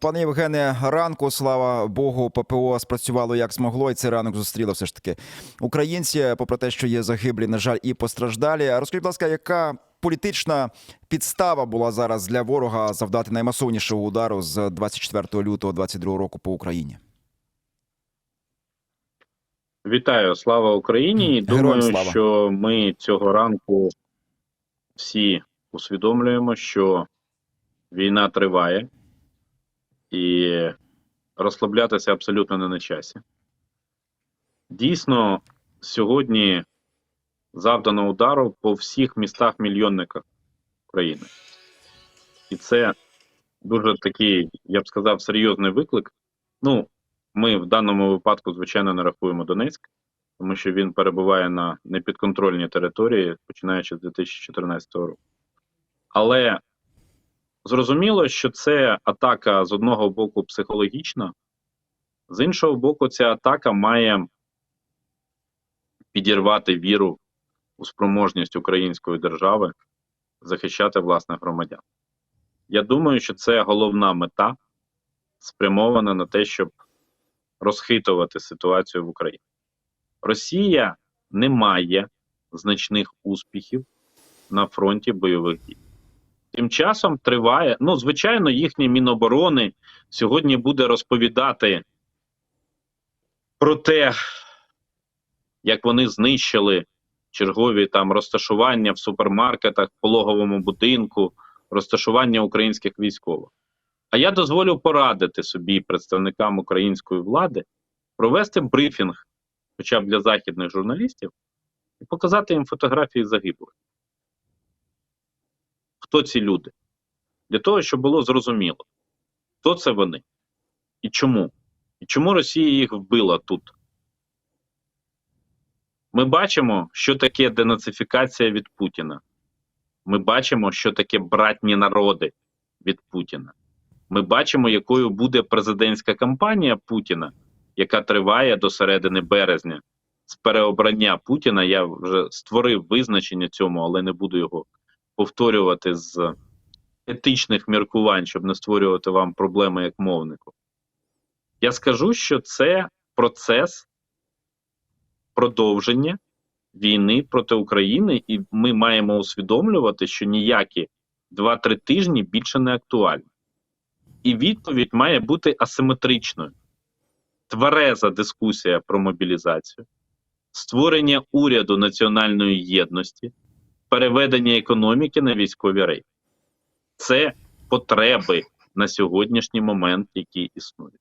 Пане Євгене, ранку, слава Богу, ППО спрацювало як змогло, і цей ранок зустріло все ж таки українці, попри те, що є загиблі, на жаль, і постраждалі. Розкажіть, будь ласка, яка політична підстава була зараз для ворога завдати наймасовнішого удару з 24 лютого 22 року по Україні? Вітаю, слава Україні! Героям Думаю, слава. що ми цього ранку всі усвідомлюємо, що війна триває, і розслаблятися абсолютно не на часі. Дійсно, сьогодні завдано удару по всіх містах-мільйонниках України. І це дуже такий, я б сказав, серйозний виклик. Ну, ми в даному випадку, звичайно, не рахуємо Донецьк, тому що він перебуває на непідконтрольній території, починаючи з 2014 року. Але зрозуміло, що це атака з одного боку психологічна, з іншого боку, ця атака має підірвати віру у спроможність української держави захищати власних громадян. Я думаю, що це головна мета, спрямована на те, щоб розхитувати ситуацію в Україні. Росія не має значних успіхів на фронті бойових дій. Тим часом триває, ну, звичайно, їхнє Міноборони сьогодні буде розповідати про те, як вони знищили чергові там розташування в супермаркетах, в пологовому будинку, розташування українських військових. А я дозволю порадити собі представникам української влади провести брифінг, хоча б для західних журналістів, і показати їм фотографії загиблих. Хто ці люди? Для того, щоб було зрозуміло, хто це вони і чому. І чому Росія їх вбила тут. Ми бачимо, що таке денацифікація від Путіна. Ми бачимо, що таке братні народи від Путіна. Ми бачимо, якою буде президентська кампанія Путіна, яка триває до середини березня. З переобрання Путіна я вже створив визначення цьому, але не буду його повторювати з етичних міркувань, щоб не створювати вам проблеми як мовнику. Я скажу, що це процес продовження війни проти України, і ми маємо усвідомлювати, що ніякі 2-3 тижні більше не актуальні. І відповідь має бути асиметричною. Твереза дискусія про мобілізацію, створення уряду національної єдності, переведення економіки на військові рейки. Це потреби на сьогоднішній момент, які існують.